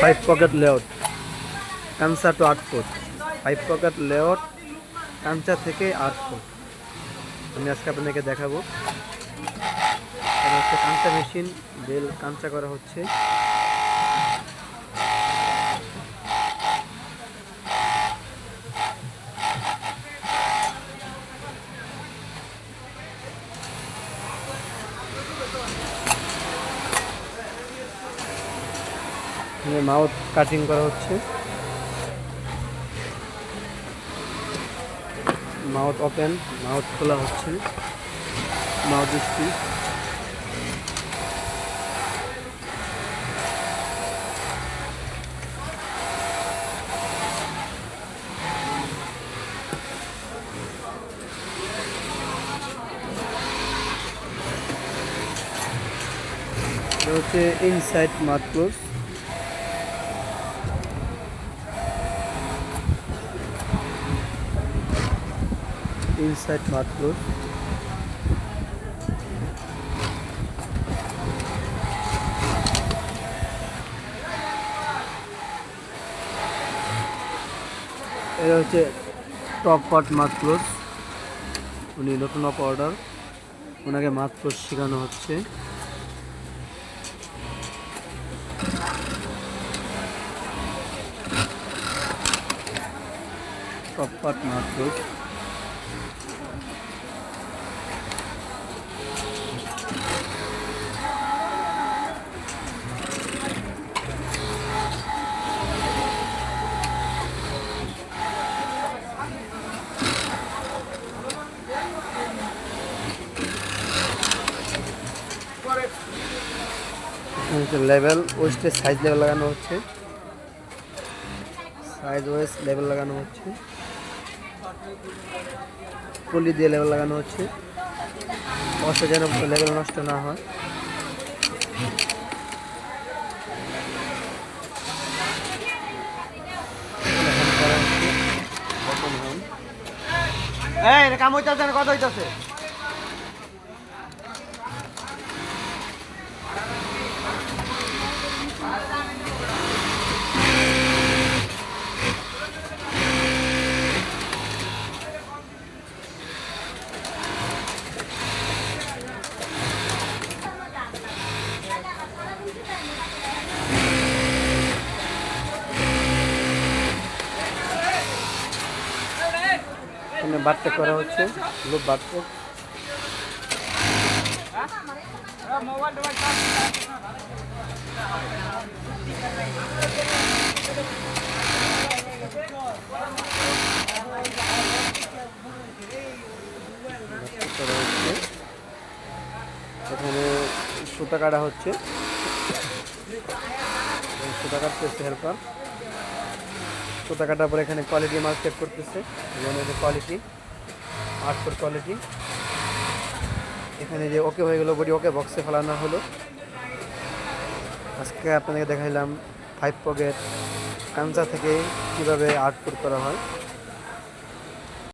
Five pocket layout কাঞ্চা to আট foot five pocket layout ক্যান্সার থেকে আট ফুট আমি আজকে আপনাকে দেখাবো। কাঁচা মেশিন বেল কাঁচা করা হচ্ছে। মাউথ কাটিং করা হচ্ছে। মাউথ ওপেন, মাউথ খোলা হচ্ছে। মাউথ এটা হচ্ছে inside mouth close inside mouth close. এটা হচ্ছে টপ পার্ট ক্লোজ উনি নতুন অপ অর্ডার ওনাকে ক্লোজ শেখানো হচ্ছে। টপ পার্ট মাছ লেভেল ওয়েস্টের সাইজ লেভেল লাগানো হচ্ছে। সাইজ ওয়েস্ট লেভেল লাগানো হচ্ছে। পলি দিয়ে লেভেল লাগানো হচ্ছে। অষ্ট যেন লেভেল নষ্ট না হয়। কাম হইতাছে কত হইতাছে। এখানে বাটটা করা হচ্ছে। লোক হচ্ছে এখানে সুতা কাটা হচ্ছে। সুতা কাটতেছে হেল্পার সুতা কাটার পরে এখানে কোয়ালিটি মাল চেক করতেছে। যেমন যে কোয়ালিটি ফুট কোয়ালিটি এখানে যে ওকে হয়ে গেলো বডি ওকে বক্সে ফেলানো হলো। আজকে আপনাদেরকে দেখাইলাম ফাইভ পকেট কাঞ্চা থেকে কীভাবে আর্ট করা হয়।